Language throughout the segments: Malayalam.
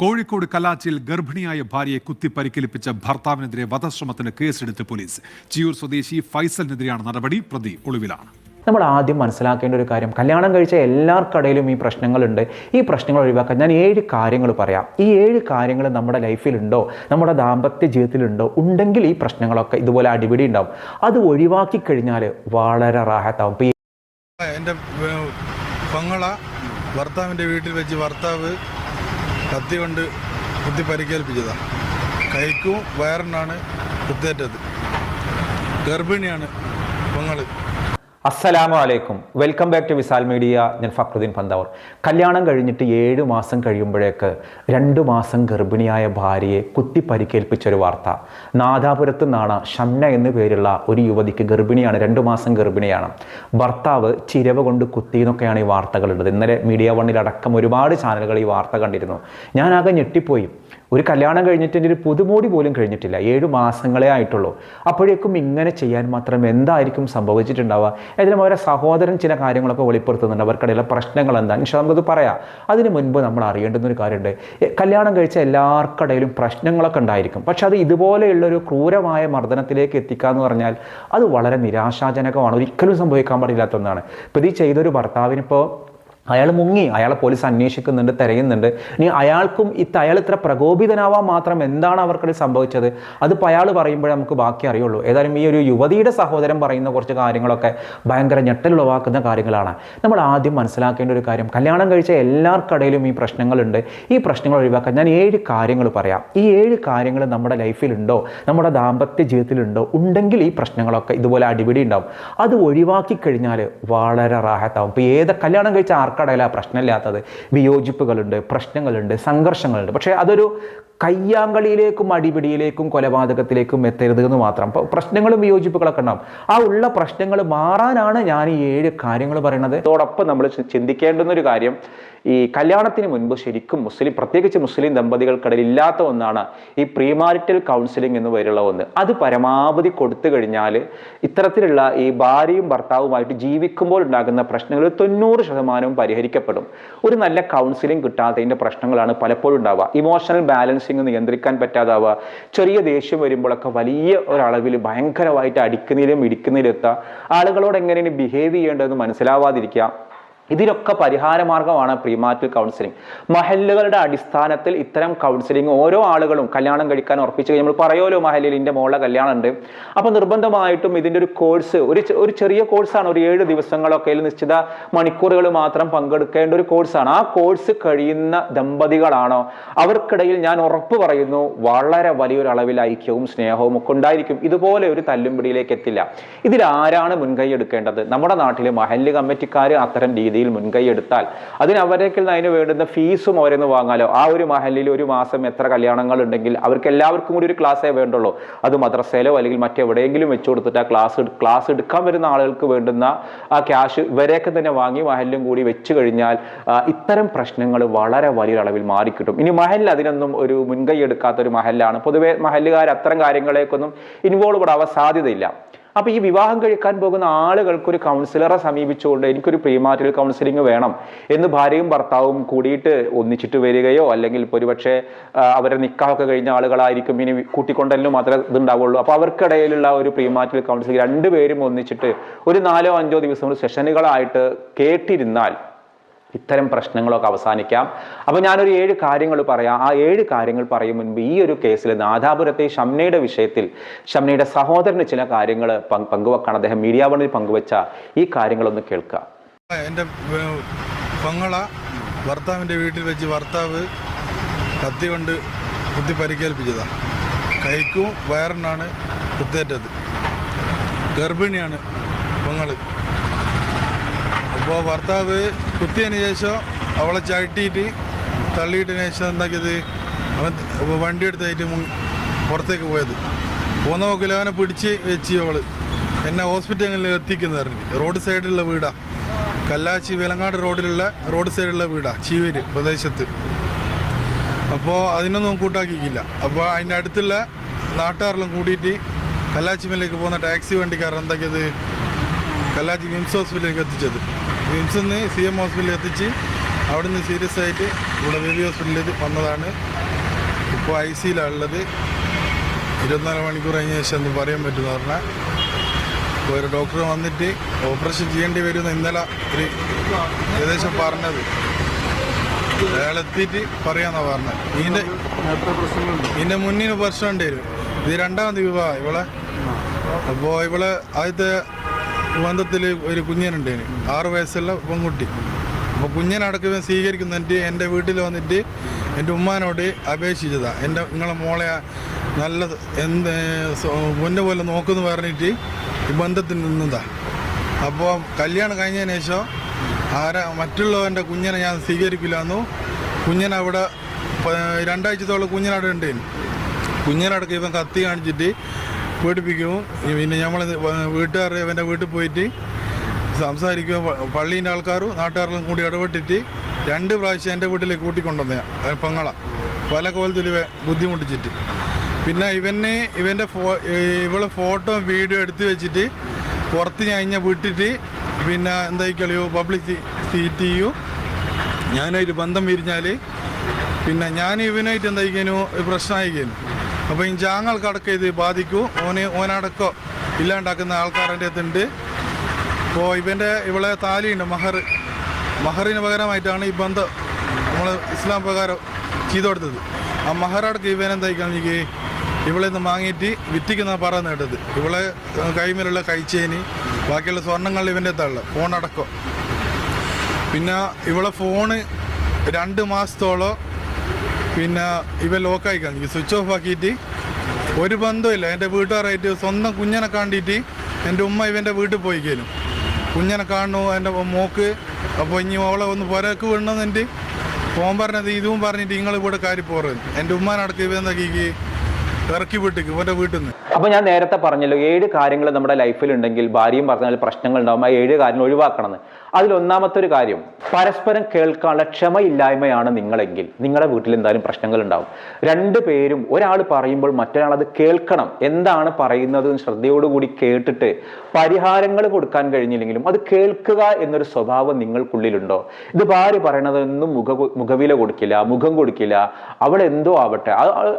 കോഴിക്കോട് കലാച്ചിൽ ഗർഭിണിയായ ഭാര്യയെ കുത്തി പരിക്കേൽപ്പിച്ച ഭർത്താവിനെതിരെ വധശ്രമത്തിന് കേസെടുത്ത് പോലീസ്. ചിയൂർ സ്വദേശി ഫൈസലിനെതിരെയാണ് നടപടി. പ്രതി ഒളിവിലാണ്. നമ്മൾ ആദ്യം മനസ്സിലാക്കേണ്ട ഒരു കാര്യം കല്യാണം കഴിച്ച എല്ലാവർക്കിടയിലും ഈ പ്രശ്നങ്ങളുണ്ട്. ഈ പ്രശ്നങ്ങൾ ഒഴിവാക്കാൻ ഞാൻ ഏഴ് കാര്യങ്ങൾ പറയാം. ഈ ഏഴ് കാര്യങ്ങൾ നമ്മുടെ ലൈഫിലുണ്ടോ നമ്മുടെ ദാമ്പത്യ ജീവിതത്തിലുണ്ടോ ഉണ്ടെങ്കിൽ ഈ പ്രശ്നങ്ങളൊക്കെ ഇതുപോലെ അടിപിടി ഉണ്ടാവും. അത് ഒഴിവാക്കി കഴിഞ്ഞാൽ വളരെ റാഹത്താവും. എന്റെ പങ്ങള ഭർത്താവിന്റെ വീട്ടിൽ വെച്ച് ഭർത്താവ് കത്തി കൊണ്ട് കുത്തി പരിക്കേൽപ്പിച്ചതാണ് കൈക്കും വയറിനാണ് കുത്തേറ്റത്. ഗർഭിണിയാണ് പങ്ങൾ. അസ്സലാമു അലൈക്കും. Welcome back to Visal media. ഞാൻ ഫക്രുദ്ദീൻ പന്താവൂർ. കല്യാണം കഴിഞ്ഞിട്ട് ഏഴ് മാസം കഴിയുമ്പോഴേക്ക് രണ്ട് മാസം ഗർഭിണിയായ ഭാര്യയെ കുത്തി പരിക്കേൽപ്പിച്ചൊരു വാർത്ത. നാദാപുരത്ത് നിന്നാണ് ഷംന എന്നു പേരുള്ള ഒരു യുവതിക്ക് ഗർഭിണിയാണ് രണ്ട് മാസം ഗർഭിണിയാണ്. ഭർത്താവ് ചിരവ കൊണ്ട് കുത്തി എന്നൊക്കെയാണ് ഈ വാർത്തകളുള്ളത് ഇന്നലെ മീഡിയ വണ്ണിലടക്കം ഒരുപാട് ചാനലുകൾ ഈ വാർത്ത കണ്ടിരുന്നു. ഞാനാകെ ഞെട്ടിപ്പോയി. ഒരു കല്യാണം കഴിഞ്ഞിട്ട് എന്റെ ഒരു പുതുമോടി പോലും കഴിഞ്ഞിട്ടില്ല. ഏഴ് മാസങ്ങളെ ആയിട്ടുള്ളൂ. അപ്പോഴേക്കും ഇങ്ങനെ ചെയ്യാൻ മാത്രം എന്തായിരിക്കും സംഭവിച്ചിട്ടുണ്ടാവുക? ഏതായാലും അവരെ സഹോദരൻ ചില കാര്യങ്ങളൊക്കെ വെളിപ്പെടുത്തുന്നുണ്ട്. അവർക്കിടയിലെ പ്രശ്നങ്ങൾ എന്താണ് പക്ഷേ നമുക്കത് പറയാം. അതിന് മുൻപ് നമ്മൾ അറിയേണ്ടുന്ന ഒരു കാര്യമുണ്ട് കല്യാണം കഴിച്ച എല്ലാവർക്കിടയിലും പ്രശ്നങ്ങളൊക്കെ ഉണ്ടായിരിക്കും. പക്ഷെ അത് ഇതുപോലെയുള്ളൊരു ക്രൂരമായ മർദ്ദനത്തിലേക്ക് എത്തിക്കുക എന്ന് പറഞ്ഞാൽ അത് വളരെ നിരാശാജനകമാണ്. ഒരിക്കലും സംഭവിക്കാൻ പാടില്ലാത്ത ഒന്നാണ്. ഇപ്പോൾ ഇത് ചെയ്തൊരു ഭർത്താവിനിപ്പോൾ അയാൾ മുങ്ങി അയാളെ പോലീസ് അന്വേഷിക്കുന്നുണ്ട് തിരയുന്നുണ്ട്. ഇനി അയാൾക്കും ഇത്ത അയാൾ ഇത്ര പ്രകോപിതനാവാൻ മാത്രം എന്താണ് അവർക്കിടയിൽ സംഭവിച്ചത്? അതിപ്പോൾ അയാൾ പറയുമ്പോഴേ നമുക്ക് ബാക്കി അറിയുള്ളൂ. ഏതായാലും ഈ ഒരു യുവതിയുടെ സഹോദരൻ പറയുന്ന കുറച്ച് കാര്യങ്ങളൊക്കെ ഭയങ്കര ഞെട്ടലുളവാക്കുന്ന കാര്യങ്ങളാണ്. നമ്മൾ ആദ്യം മനസ്സിലാക്കേണ്ട ഒരു കാര്യം കല്യാണം കഴിച്ച എല്ലാവർക്കിടയിലും ഈ പ്രശ്നങ്ങളുണ്ട്. ഈ പ്രശ്നങ്ങൾ ഒഴിവാക്കാൻ ഞാൻ ഏഴ് കാര്യങ്ങൾ പറയാം. ഈ ഏഴ് കാര്യങ്ങൾ നമ്മുടെ ലൈഫിലുണ്ടോ? നമ്മുടെ ദാമ്പത്യ ജീവിതത്തിലുണ്ടോ? ഉണ്ടെങ്കിൽ ഈ പ്രശ്നങ്ങളൊക്കെ ഇതുപോലെ അടിപിടി ഉണ്ടാവും. അത് ഒഴിവാക്കി കഴിഞ്ഞാൽ വളരെ റാഹത്താവും. ഇപ്പോൾ ഏത് കല്യാണം കഴിച്ച ആർക്കടയില പ്രശ്നമില്ലാത്തത് വിയോജിപ്പുകളുണ്ട് പ്രശ്നങ്ങളുണ്ട് സംഘർഷങ്ങളുണ്ട്. പക്ഷേ അതൊരു കയ്യാങ്കളിയിലേക്കും അടിപിടിയിലേക്കും കൊലപാതകത്തിലേക്കും എത്തരുത് എന്ന് മാത്രം. പ്രശ്നങ്ങളും വിയോജിപ്പുകളൊക്കെ ഉണ്ടാവും. ആ ഉള്ള പ്രശ്നങ്ങൾ മാറാനാണ് ഞാൻ ഈ ഏഴ് കാര്യങ്ങൾ പറയുന്നത് അതോടൊപ്പം നമ്മൾ ചിന്തിക്കേണ്ടുന്ന ഒരു കാര്യം ഈ കല്യാണത്തിന് മുൻപ് ശരിക്കും മുസ്ലിം പ്രത്യേകിച്ച് മുസ്ലിം ദമ്പതികൾക്കിടയിൽ ഇല്ലാത്ത ഒന്നാണ് ഈ പ്രീമാരിറ്റൽ കൗൺസിലിംഗ് എന്ന് പേരുള്ള ഒന്ന്. അത് പരമാവധി കൊടുത്തു കഴിഞ്ഞാൽ ഇത്തരത്തിലുള്ള ഈ ഭാര്യയും ഭർത്താവുമായിട്ട് ജീവിക്കുമ്പോൾ ഉണ്ടാകുന്ന പ്രശ്നങ്ങൾ തൊണ്ണൂറ് ശതമാനവും പരിഹരിക്കപ്പെടും. ഒരു നല്ല കൗൺസിലിംഗ് കിട്ടാത്തതിന്റെ പ്രശ്നങ്ങളാണ് പലപ്പോഴും ഉണ്ടാവുക. ഇമോഷണൽ ബാലൻസിങ് നിയന്ത്രിക്കാൻ പറ്റാതാവുക. ചെറിയ ദേഷ്യം വരുമ്പോഴൊക്കെ വലിയ ഒരളവിൽ ഭയങ്കരമായിട്ട് അടിക്കുന്നതിലും ഇടിക്കുന്നതിലും എത്തുക ആളുകളോട് എങ്ങനെയാണ് ബിഹേവ് ചെയ്യേണ്ടതെന്ന് മനസ്സിലാവാതിരിക്കുക ഇതിനൊക്കെ പരിഹാര മാർഗമാണ് പ്രീമാറ്റൽ കൗൺസിലിംഗ് മഹല്ലുകളുടെ അടിസ്ഥാനത്തിൽ ഇത്തരം കൗൺസിലിംഗ് ഓരോ ആളുകളും കല്യാണം കഴിക്കാൻ ഉറപ്പിച്ചു കഴിഞ്ഞാൽ നമ്മൾ പറയുമല്ലോ മഹല്ലിൽ എന്റെ മോളെ കല്യാണം ഉണ്ട്. അപ്പോൾ നിർബന്ധമായിട്ടും ഇതിന്റെ ഒരു കോഴ്സ് ഒരു ഒരു ചെറിയ കോഴ്സാണ് ഒരു ഏഴ് ദിവസങ്ങളൊക്കെ നിശ്ചിത മണിക്കൂറുകൾ മാത്രം പങ്കെടുക്കേണ്ട ഒരു കോഴ്സാണ് ആ കോഴ്സ് കഴിയുന്ന ദമ്പതികളാണോ? അവർക്കിടയിൽ ഞാൻ ഉറപ്പ് പറയുന്നു വളരെ വലിയൊരു അളവിൽ ഐക്യവും സ്നേഹവും ഒക്കെ ഉണ്ടായിരിക്കും. ഇതുപോലെ ഒരു തല്ലും പിടിയിലേക്ക് എത്തില്ല. ഇതിൽ ആരാണ് മുൻകൈ എടുക്കേണ്ടത്? നമ്മുടെ നാട്ടിലെ മഹല്ല് കമ്മിറ്റിക്കാർ അത്തരം രീതിയിൽ മുൻകൈ എടുത്താൽ അതിന് അവരേക്കിൽ അതിന് വേണ്ടുന്ന ഫീസും അവരെന്ന് വാങ്ങാലോ? ആ ഒരു മഹലിൽ ഒരു മാസം എത്ര കല്യാണങ്ങൾ ഉണ്ടെങ്കിൽ അവർക്ക് എല്ലാവർക്കും കൂടി ഒരു ക്ലാസ്സേ വേണ്ടുള്ളൂ. അത് മദ്രസയിലോ അല്ലെങ്കിൽ മറ്റെവിടെയെങ്കിലും വെച്ചു കൊടുത്തിട്ട് ആ ക്ലാസ് ക്ലാസ് എടുക്കാൻ വരുന്ന ആളുകൾക്ക് വേണ്ടുന്ന ആ ക്യാഷ് ഇവരെയൊക്കെ തന്നെ വാങ്ങി മഹലിലും കൂടി വെച്ച് കഴിഞ്ഞാൽ ഇത്തരം പ്രശ്നങ്ങൾ വളരെ വലിയൊരളവിൽ മാറിക്കിട്ടും. ഇനി മഹലിൽ അതിനൊന്നും ഒരു മുൻകൈ എടുക്കാത്ത ഒരു മഹല്ലാണ്. പൊതുവെ മഹലുകാർ അത്തരം കാര്യങ്ങളേക്കൊന്നും ഇൻവോൾവ് ആവാൻ സാധ്യതയില്ല. അപ്പോൾ ഈ വിവാഹം കഴിക്കാൻ പോകുന്ന ആളുകൾക്ക് ഒരു കൗൺസിലറെ സമീപിച്ചുകൊണ്ട് എനിക്കൊരു പ്രീമാറ്റൽ കൗൺസിലിംഗ് വേണം എന്ന് ഭാര്യയും ഭർത്താവും കൂടിയിട്ട് ഒന്നിച്ചിട്ട് വരികയോ അല്ലെങ്കിൽ ഒരുപക്ഷെ അവരെ നിക്കാഹൊക്കെ കഴിഞ്ഞ ആളുകളായിരിക്കും ഇനി കൂട്ടിക്കൊണ്ടല്ലോ മാത്രമേ ഇതുണ്ടാവുള്ളൂ. അപ്പോൾ അവർക്കിടയിലുള്ള ഒരു പ്രീമാറ്റൽ കൗൺസിലിംഗ് രണ്ടുപേരും ഒന്നിച്ചിട്ട് ഒരു നാലോ അഞ്ചോ ദിവസം സെഷനുകളായിട്ട് കേട്ടിരുന്നാൽ ഇത്തരം പ്രശ്നങ്ങളൊക്കെ അവസാനിക്കാം. അപ്പോൾ ഞാനൊരു ഏഴ് കാര്യങ്ങൾ പറയാം. ആ ഏഴ് കാര്യങ്ങൾ പറയും മുൻപ് ഈ ഒരു കേസിൽ നാദാപുരത്തെ ഷംനയുടെ വിഷയത്തിൽ ഷംനയുടെ സഹോദരന് ചില കാര്യങ്ങൾ പങ്കുവെക്കാൻ അദ്ദേഹം മീഡിയ വണ്ണിൽ പങ്കുവെച്ച ഈ കാര്യങ്ങളൊന്ന് കേൾക്കുക എന്റെ പങ്ങള ഭർത്താവിന്റെ വീട്ടിൽ വെച്ച് ഭർത്താവ് കത്തി കൊണ്ട് കുത്തി പരിക്കേൽപ്പിച്ചതാണ് കൈക്കും വയറിനാണ് കുത്തേറ്റത്. ഗർഭിണിയാണ് പങ്ങൾ. അപ്പോൾ ഭർത്താവ് കുത്തിയതിന് ശേഷം അവളെ ചവിട്ടിയിട്ട് തള്ളിയിട്ടതിന് ശേഷം എന്താക്കിയത്? അവൻ വണ്ടി എടുത്തായിട്ട് പുറത്തേക്ക് പോയത്. പോകുന്ന നോക്കില്ല അവനെ പിടിച്ച് വെച്ച് അവൾ. എന്നെ ഹോസ്പിറ്റലിൽ എത്തിക്കുന്നതായിരുന്നു റോഡ് സൈഡിലുള്ള വീടാ. കല്ലാച്ചി വിലങ്ങാട് റോഡിലുള്ള റോഡ് സൈഡിലുള്ള വീടാ ചീവര് പ്രദേശത്ത്. അപ്പോൾ അതിനൊന്നും കൂട്ടാക്കിക്കില്ല അപ്പോൾ അതിന്റെ അടുത്തുള്ള നാട്ടുകാരെല്ലാം കൂടിയിട്ട് കല്ലാച്ചിമലേക്ക് പോകുന്ന ടാക്സി വണ്ടിക്കാരൻ എന്താക്കിയത്? കല്ലാച്ചി മിംസ് ഹോസ്പിറ്റലിലേക്ക് എത്തിച്ചത്. വിംസിൽ നിന്ന് സി എം ഹോസ്പിറ്റലിൽ എത്തിച്ച് അവിടെ നിന്ന് സീരിയസ് ആയിട്ട് ഗുണദേവി ഹോസ്പിറ്റലിൽ വന്നതാണ്. ഇപ്പോൾ ഐ സിയിലുള്ളത് ഇരുപത്തിനാല് മണിക്കൂർ കഴിഞ്ഞ ശേഷം എന്ന് പറയാൻ പറ്റുമെന്ന് പറഞ്ഞാൽ ഇപ്പോൾ ഒരു ഡോക്ടർ വന്നിട്ട് ഓപ്പറേഷൻ ചെയ്യേണ്ടി വരുമെന്ന് ഇന്നലെ ഒരു ഏകദേശം പറഞ്ഞത്. അയാളെത്തിയിട്ട് പറയാന്നാ പറഞ്ഞത്. ഇതിന്റെ ഇതിന്റെ മുന്നിന് പ്രശ്നം ഉണ്ടായിരുന്നു ഇത് രണ്ടാമത് വിവാഹം ഇവളെ. അപ്പോൾ ഇവളെ ആദ്യത്തെ ബന്ധത്തിൽ ഒരു കുഞ്ഞനുണ്ട് ആറ് വയസ്സുള്ള പെൺകുട്ടി. അപ്പോൾ കുഞ്ഞനടക്കം സ്വീകരിക്കുന്നിട്ട് എന്റെ വീട്ടിൽ വന്നിട്ട് എന്റെ ഉമ്മാനോട് അപേക്ഷിച്ചതാണ് എന്റെ നിങ്ങളെ മോളെ നല്ല എന്ത് പൊന്നെ പോലെ നോക്കുമെന്ന് പറഞ്ഞിട്ട് ഈ ബന്ധത്തിൽ നിന്നതാണ് അപ്പോൾ കല്യാണം കഴിഞ്ഞതിന് ശേഷം ആരാ മറ്റുള്ളവന്റെ കുഞ്ഞിനെ ഞാൻ സ്വീകരിക്കില്ല എന്നു പ- രണ്ടാഴ്ചത്തോളം കുഞ്ഞിനവിടെ ഉണ്ടായിരുന്നു കുഞ്ഞിനടക്കം ഇവൻ കത്തി കാണിച്ചിട്ട് പേടിപ്പിക്കും. പിന്നെ നമ്മൾ വീട്ടുകാർ ഇവന്റെ വീട്ടിൽ പോയിട്ട് സംസാരിക്കുക പള്ളീന്റെ ആൾക്കാരും നാട്ടുകാരെല്ലാം കൂടി ഇടപെട്ടിട്ട് രണ്ട് പ്രാവശ്യം എന്റെ വീട്ടിലേക്ക് കൂട്ടിക്കൊണ്ടുവന്ന പെങ്ങള. പല കോലത്തിൽ ബുദ്ധിമുട്ടിച്ചിട്ട്. പിന്നെ ഇവനെ ഇവന്റെ ഫോ ഇവളെ ഫോട്ടോ വീഡിയോ എടുത്തു വെച്ചിട്ട് പുറത്ത് ഞാൻ വിട്ടിട്ട് പിന്നെ എന്തായിക്കളിയോ പബ്ലിക് സീറ്റ് ചെയ്യൂ. ഞാനായിട്ട് ബന്ധം വിരിഞ്ഞാൽ പിന്നെ ഞാൻ ഇവനായിട്ട് എന്തായിക്കാനോ പ്രശ്നമായിക്കാനും അപ്പോൾ ഈ ജാങ്ങൾക്കടക്കം ഇത് ബാധിക്കൂ. ഓന് ഓനടക്കം ഇല്ലാണ്ടാക്കുന്ന ആൾക്കാരന്റെ അടുത്തുണ്ട് അപ്പോൾ ഇവന്റെ ഇവളെ താലിയുണ്ട് മഹർ. മഹറിന് പകരമായിട്ടാണ് ഈ ബന്ധം നമ്മൾ ഇസ്ലാം പ്രകാരം ചെയ്തു കൊടുത്തത് ആ മഹറടക്കം ഇവൻ എന്തായിക്കാണെങ്കിൽ ഇവളെ നിന്ന് വാങ്ങിയിട്ട് വിറ്റിക്കുന്ന പറ നേട്ടത്. ഇവളെ കൈമേലുള്ള കൈച്ചേന് ബാക്കിയുള്ള സ്വർണങ്ങൾ ഇവന്റെ അടുത്തുള്ള ഫോണടക്കം. പിന്നെ ഇവളെ ഫോണ് രണ്ട് മാസത്തോളം പിന്നെ ഇവ ലോക്കായി കാണിക്കും സ്വിച്ച് ഓഫ് ആക്കിയിട്ട് ഒരു ബന്ധമില്ല എന്റെ വീട്ടുകാരായിട്ട് സ്വന്തം കുഞ്ഞിനെ കാണ്ടിട്ട് എന്റെ ഉമ്മ ഇവന്റെ വീട്ടിൽ പോയി കഴിഞ്ഞു കുഞ്ഞിനെ കാണുന്നു എന്റെ മോക്ക്. അപ്പോൾ ഇനി ഓളെ ഒന്ന് പുരക്ക് വിടണമെന്നുണ്ട് ഫോൺ പറഞ്ഞത് ഇതും പറഞ്ഞിട്ട് നിങ്ങൾ ഇവിടെ കാര്യം പോകരുത് എന്റെ ഉമ്മാനടക്കം ഇവ എന്താക്കി ഇറക്കി വിട്ടിക്ക് വീട്ടിൽ നിന്ന് അപ്പൊ ഞാൻ നേരത്തെ പറഞ്ഞല്ലോ ഏഴ് കാര്യങ്ങൾ നമ്മുടെ ലൈഫിൽ ഉണ്ടെങ്കിൽ ഭാര്യയും പറഞ്ഞാൽ പ്രശ്നങ്ങൾ ഉണ്ടാകും ആ ഏഴ് കാര്യങ്ങൾ ഒഴിവാക്കണം അതിൽ ഒന്നാമത്തെ ഒരു കാര്യം പരസ്പരം കേൾക്കാനുള്ള ക്ഷമയില്ലായ്മയാണ് നിങ്ങളെങ്കിൽ. നിങ്ങളുടെ വീട്ടിൽ എന്തായാലും പ്രശ്നങ്ങൾ ഉണ്ടാവും രണ്ടു പേരും ഒരാൾ പറയുമ്പോൾ മറ്റൊരാൾ അത് കേൾക്കണം. എന്താണ് പറയുന്നത് ശ്രദ്ധയോടുകൂടി കേട്ടിട്ട് പരിഹാരങ്ങൾ കൊടുക്കാൻ കഴിഞ്ഞില്ലെങ്കിലും അത് കേൾക്കുക എന്നൊരു സ്വഭാവം നിങ്ങൾക്കുള്ളിലുണ്ടോ? ഇത് ഭാര്യ പറയണതൊന്നും മുഖ മുഖവില കൊടുക്കില്ല മുഖം കൊടുക്കില്ല. അവൾ എന്തോ ആവട്ടെ.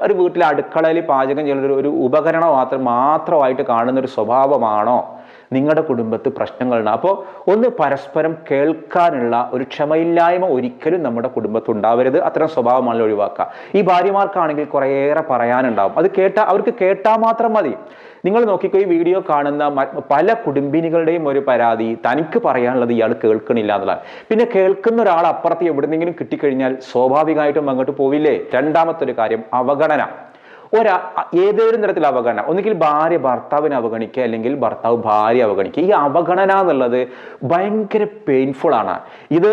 ഒരു വീട്ടിലെ അടുക്കളയിൽ പാചകം ചെയ്യുന്നത് ഒരു- ഉപകരണം മാത്രം മാത്രമായിട്ട് കാണുന്ന ഒരു സ്വഭാവമാണോ നിങ്ങളുടെ കുടുംബത്ത് പ്രശ്നങ്ങളുണ്ട്? അപ്പോൾ ഒന്ന് പരസ്പരം കേൾക്കാനുള്ള ഒരു ക്ഷമയില്ലായ്മ ഒരിക്കലും നമ്മുടെ കുടുംബത്ത് ഉണ്ടാവരുത്. അത്തരം സ്വഭാവമാണല്ലോ ഒഴിവാക്കുക. ഈ ഭാര്യമാർക്കാണെങ്കിൽ കുറേയേറെ പറയാനുണ്ടാവും. അത് കേട്ടാ അവർക്ക് കേട്ടാൽ മാത്രം മതി. നിങ്ങൾ നോക്കിക്കോ ഈ വീഡിയോ കാണുന്ന പല കുടുംബിനികളുടെയും ഒരു പരാതി. തനിക്ക് പറയാനുള്ളത് ഇയാൾ കേൾക്കണില്ല എന്നുള്ളതാണ്. പിന്നെ കേൾക്കുന്ന ഒരാൾ അപ്പുറത്ത് എവിടെന്നെങ്കിലും കിട്ടിക്കഴിഞ്ഞാൽ സ്വാഭാവികമായിട്ടും അങ്ങോട്ട് പോവില്ലേ? രണ്ടാമത്തെ ഒരു കാര്യം അവഗണന. ഒരാ ഏതേലും തരത്തിൽ അവഗണന? ഒന്നുകിൽ ഭാര്യ ഭർത്താവിനെ അവഗണിക്കുക അല്ലെങ്കിൽ ഭർത്താവ് ഭാര്യ അവഗണിക്കുക. ഈ അവഗണന എന്നുള്ളത് ഭയങ്കര പെയിൻഫുൾ ആണ്. ഇത്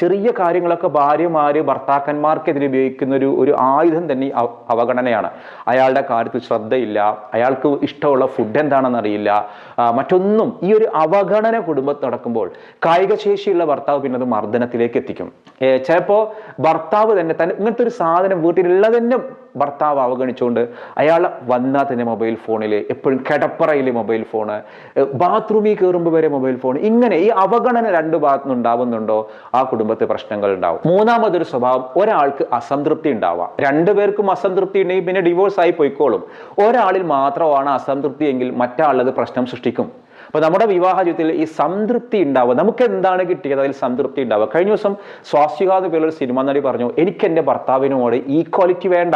ചെറിയ കാര്യങ്ങളൊക്കെ ഭാര്യമാര് ഭർത്താക്കന്മാർക്കെതിരെ ഉപയോഗിക്കുന്ന ഒരു ഒരു ആയുധം തന്നെ അവഗണനയാണ്. അയാളുടെ കാര്യത്തിൽ ശ്രദ്ധയില്ല അയാൾക്ക് ഇഷ്ടമുള്ള ഫുഡ് എന്താണെന്ന് അറിയില്ല. മറ്റൊന്നും ഈ ഒരു അവഗണന കുടുംബത്തിൽ നടക്കുമ്പോൾ കായികശേഷിയുള്ള ഭർത്താവ് പിന്നെ അത് മർദ്ദനത്തിലേക്ക് എത്തിക്കും. ചിലപ്പോൾ ചിലപ്പോ ഭർത്താവ് തന്നെ തന്നെ ഇങ്ങനത്തെ ഒരു സാധനം വീട്ടിലുള്ളത് ഭർത്താവ് അവഗണിച്ചുകൊണ്ട് അയാൾ വന്നാൽ തന്നെ മൊബൈൽ ഫോണിൽ എപ്പോഴും കിടപ്പറയിൽ മൊബൈൽ ഫോണ് ബാത്റൂമിൽ കയറുമ്പോൾ വരെ മൊബൈൽ ഫോൺ ഇങ്ങനെ ഈ അവഗണന രണ്ട് ഭാഗത്തുനിന്ന് ഉണ്ടാവുന്നുണ്ടോ? ആ കുടുംബത്തിൽ പ്രശ്നങ്ങൾ ഉണ്ടാവും. മൂന്നാമതൊരു സ്വഭാവം ഒരാൾക്ക് അസംതൃപ്തി ഉണ്ടാവാം. രണ്ടുപേർക്കും അസംതൃപ്തി ഉണ്ടെങ്കിൽ പിന്നെ ഡിവോഴ്സ് ആയി പോയിക്കോളും. ഒരാളിൽ മാത്രമാണ് അസംതൃപ്തി എങ്കിൽ മറ്റാളത് പ്രശ്നം സൃഷ്ടിക്കും. അപ്പൊ നമ്മുടെ വിവാഹ ജീവിതത്തിൽ ഈ സംതൃപ്തി ഉണ്ടാവുക. നമുക്ക് എന്താണ് കിട്ടിയത്? അതിൽ സംതൃപ്തി ഉണ്ടാവുക. കഴിഞ്ഞ ദിവസം സ്വാസ്തിക പേരുള്ള സിനിമ നടി പറഞ്ഞു എനിക്ക് എന്റെ ഭർത്താവിനോട് ഈക്വാലിറ്റി വേണ്ട.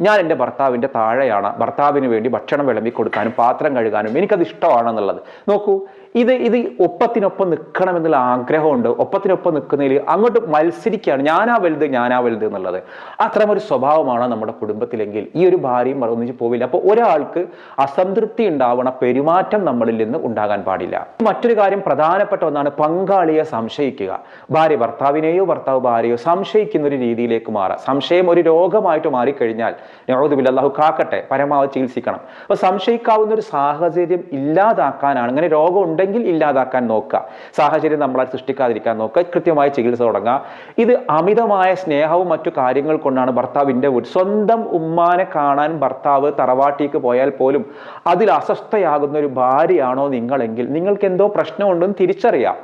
ഞാൻ എന്റെ ഭർത്താവിന്റെ താഴെയാണ്. ഭർത്താവിന് വേണ്ടി ഭക്ഷണം വിളമ്പി കൊടുക്കാനും പാത്രം കഴുകാനും എനിക്കത് ഇഷ്ടമാണെന്നുള്ളത്. നോക്കൂ ഇത് ഇത് ഒപ്പത്തിനൊപ്പം നിൽക്കണം എന്നുള്ള ആഗ്രഹമുണ്ട്. ഒപ്പത്തിനൊപ്പം നിൽക്കുന്നതിൽ അങ്ങോട്ട് മത്സരിക്കുകയാണ്. ഞാനാ വലുത് ഞാനാ വലുത് എന്നുള്ളത്. അത്തരമൊരു സ്വഭാവമാണ് നമ്മുടെ കുടുംബത്തിലെങ്കിൽ ഈ ഒരു ഭാര്യയും ഒന്നിച്ച് പോവില്ല. അപ്പോൾ ഒരാൾക്ക് അസംതൃപ്തി ഉണ്ടാവണ പെരുമാറ്റം നമ്മളിൽ നിന്ന് ഉണ്ടാകാൻ പാടില്ല. മറ്റൊരു കാര്യം പ്രധാനപ്പെട്ട ഒന്നാണ് പങ്കാളിയെ സംശയിക്കുക. ഭാര്യ ഭർത്താവിനെയോ ഭർത്താവ് ഭാര്യയോ സംശയിക്കുന്ന ഒരു രീതിയിലേക്ക് മാറാം. സംശയം ഒരു രോഗമായിട്ട് മാറിക്കഴിഞ്ഞാൽ യഹൂദുബില്ല അള്ളാഹു കാക്കട്ടെ പരമാവധി ചികിത്സിക്കണം. അപ്പൊ സംശയിക്കാവുന്ന ഒരു സാഹചര്യം ഇല്ലാതാക്കാനാണ്. അങ്ങനെ രോഗം ഉണ്ടെങ്കിൽ ഇല്ലാതാക്കാൻ നോക്കുക. സാഹചര്യം നമ്മളെ സൃഷ്ടിക്കാതിരിക്കാൻ നോക്കുക. കൃത്യമായി ചികിത്സ തുടങ്ങുക. ഇത് അമിതമായ സ്നേഹവും മറ്റു കാര്യങ്ങൾ കൊണ്ടാണ് ഭർത്താവിന്റെ വീട് സ്വന്തം ഉമ്മാനെ കാണാൻ ഭർത്താവ് തറവാട്ടിക്ക് പോയാൽ പോലും അതിൽ അസ്വസ്ഥയാകുന്ന ഒരു ഭാര്യയാണോ നിങ്ങളെങ്കിൽ നിങ്ങൾക്ക് എന്തോ പ്രശ്നമുണ്ടെന്ന് തിരിച്ചറിയാം.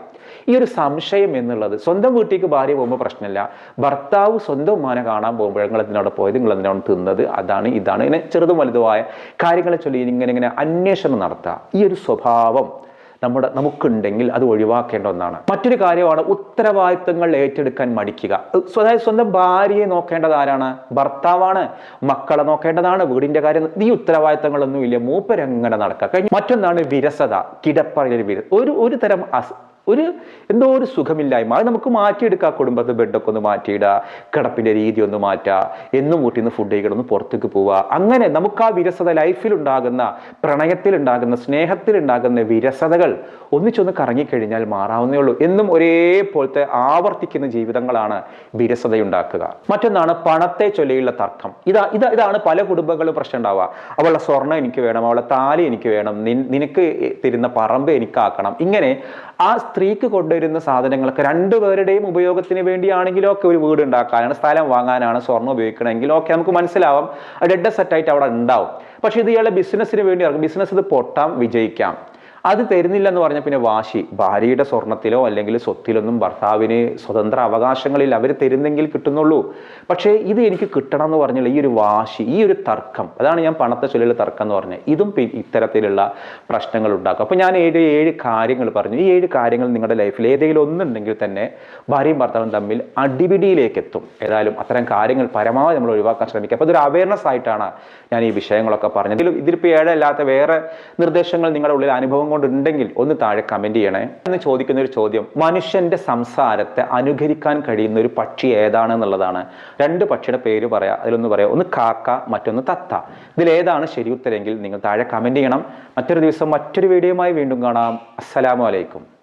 ഈ ഒരു സംശയം എന്നുള്ളത് സ്വന്തം വീട്ടിലേക്ക് ഭാര്യ പോകുമ്പോൾ പ്രശ്നമില്ല. ഭർത്താവ് സ്വന്തം ഉമ്മാനെ കാണാൻ പോകുമ്പോൾ നിങ്ങൾ എന്തിനോട് പോയത്? നിങ്ങൾ എന്തിനോട് തിന്നത്? അതാണ് ഇതാണ്. ഇങ്ങനെ ചെറുതും വലുതുമായ കാര്യങ്ങളെ ചൊല്ലി ഇങ്ങനെ ഇങ്ങനെ അന്വേഷണം നടത്തുക. ഈ ഒരു സ്വഭാവം നമ്മുടെ നമുക്കുണ്ടെങ്കിൽ അത് ഒഴിവാക്കേണ്ട ഒന്നാണ്. മറ്റൊരു കാര്യമാണ് ഉത്തരവാദിത്തങ്ങൾ ഏറ്റെടുക്കാൻ മടിക്കുക. അതായത് സ്വന്തം ഭാര്യയെ നോക്കേണ്ടത് ആരാണ്? ഭർത്താവാണ്. മക്കളെ നോക്കേണ്ടതാണ്. വീടിന്റെ കാര്യം നീ ഉത്തരവാദിത്തങ്ങളൊന്നും ഇല്ല മൂപ്പരങ്ങനെ നടക്കുക. മറ്റൊന്നാണ് വിരസത. കിടപ്പറയിൽ വിര ഒരു ഒരു തരം ഒരു എന്തോ ഒരു സുഖമില്ലായ്മ. അത് നമുക്ക് മാറ്റിയെടുക്കുക കുടുംബത്തെ ബെഡൊക്കെ ഒന്ന് മാറ്റിയിടുക കിടപ്പിന്റെ രീതി ഒന്ന് മാറ്റുക എന്നും വീട്ടിൽ ഫുഡ് കഴിക്കണം ഒന്ന് പുറത്തേക്ക് പോവുക അങ്ങനെ നമുക്ക് ആ വിരസത ലൈഫിലുണ്ടാകുന്ന പ്രണയത്തിലുണ്ടാകുന്ന സ്നേഹത്തിലുണ്ടാകുന്ന വിരസതകൾ ഒന്നിച്ചൊന്ന് കറങ്ങിക്കഴിഞ്ഞാൽ മാറാവുന്നേ ഉള്ളൂ. എന്നും ഒരേപോലത്തെ ആവർത്തിക്കുന്ന ജീവിതങ്ങളാണ് വിരസതയുണ്ടാക്കുക. മറ്റൊന്നാണ് പണത്തെ ചൊല്ലിയുള്ള തർക്കം. ഇതാ ഇതാ ഇതാണ് പല കുടുംബങ്ങളും പ്രശ്നം ഉണ്ടാവുക. അവളുടെ സ്വർണം എനിക്ക് വേണം അവളുടെ താലി എനിക്ക് വേണം നിനക്ക് തരുന്ന പറമ്പ് എനിക്കാക്കണം. ഇങ്ങനെ ആ സ്ത്രീക്ക് കൊണ്ടുവരുന്ന സാധനങ്ങളൊക്കെ രണ്ടുപേരുടെയും ഉപയോഗത്തിന് വേണ്ടിയാണെങ്കിലും ഒക്കെ ഒരു വീട് ഉണ്ടാക്കാനാണ് സ്ഥലം വാങ്ങാനാണ് സ്വർണം ഉപയോഗിക്കണമെങ്കിൽ ഒക്കെ നമുക്ക് മനസ്സിലാവാം. ഡെഡ് സെറ്റ് ആയിട്ട് അവിടെ ഉണ്ടാവും. പക്ഷെ ഇത് ഇയാളെ ബിസിനസ്സിന് വേണ്ടി ബിസിനസ് ഇത് പൊട്ടാം വിജയിക്കാം. അത് തരുന്നില്ല എന്ന് പറഞ്ഞാൽ പിന്നെ വാശി. ഭാര്യയുടെ സ്വർണത്തിലോ അല്ലെങ്കിൽ സ്വത്തിലൊന്നും ഭർത്താവിന് സ്വതന്ത്ര അവകാശങ്ങളിൽ അവർ തരുന്നെങ്കിൽ കിട്ടുന്നുള്ളൂ. പക്ഷേ ഇത് എനിക്ക് കിട്ടണം എന്ന് പറഞ്ഞാൽ ഈ ഒരു വാശി ഈ ഒരു തർക്കം അതാണ് ഞാൻ പണത്തെ ചൊല്ലിയുള്ള തർക്കം എന്ന് പറഞ്ഞത്. ഇതും ഇത്തരത്തിലുള്ള പ്രശ്നങ്ങൾ ഉണ്ടാക്കും. അപ്പോൾ ഞാൻ ഏഴ് ഏഴ് കാര്യങ്ങൾ പറഞ്ഞു. ഈ ഏഴ് കാര്യങ്ങൾ നിങ്ങളുടെ ലൈഫിൽ ഏതെങ്കിലും ഒന്നുണ്ടെങ്കിൽ തന്നെ ഭാര്യയും ഭർത്താവും തമ്മിൽ അടിപിടിയിലേക്ക് എത്തും ഏതായാലും അത്തരം കാര്യങ്ങൾ പരമാവധി നമ്മൾ ഒഴിവാക്കാൻ ശ്രമിക്കുക. അപ്പോൾ ഇതൊരു അവയർനെസ് ആയിട്ടാണ് ഞാൻ ഈ വിഷയങ്ങളൊക്കെ പറഞ്ഞത്. ഇതിൽ ഇതിലിപ്പോൾ ഏഴല്ലാത്ത വേറെ നിർദ്ദേശങ്ങൾ നിങ്ങളുടെ ഉള്ളിൽ അനുഭവം കൊണ്ടുണ്ടെങ്കിൽ ഒന്ന് താഴെ കമന്റ് ചെയ്യണേ. എന്ന് ചോദിക്കുന്ന ഒരു ചോദ്യം മനുഷ്യന്റെ സംസാരത്തെ അനുകരിക്കാൻ കഴിയുന്ന ഒരു പക്ഷി ഏതാണെന്നുള്ളതാണ്. രണ്ട് പക്ഷിയുടെ പേര് പറയാം അതിലൊന്ന് പറയാം ഒന്ന് കാക്ക മറ്റൊന്ന് തത്ത. ഇതിലേതാണ് ഏതാണ് ശരി ഉത്തരെങ്കിൽ നിങ്ങൾ താഴെ കമന്റ് ചെയ്യണം. മറ്റൊരു ദിവസം മറ്റൊരു വീഡിയോയുമായി വീണ്ടും കാണാം. അസ്സലാമു അലൈക്കും.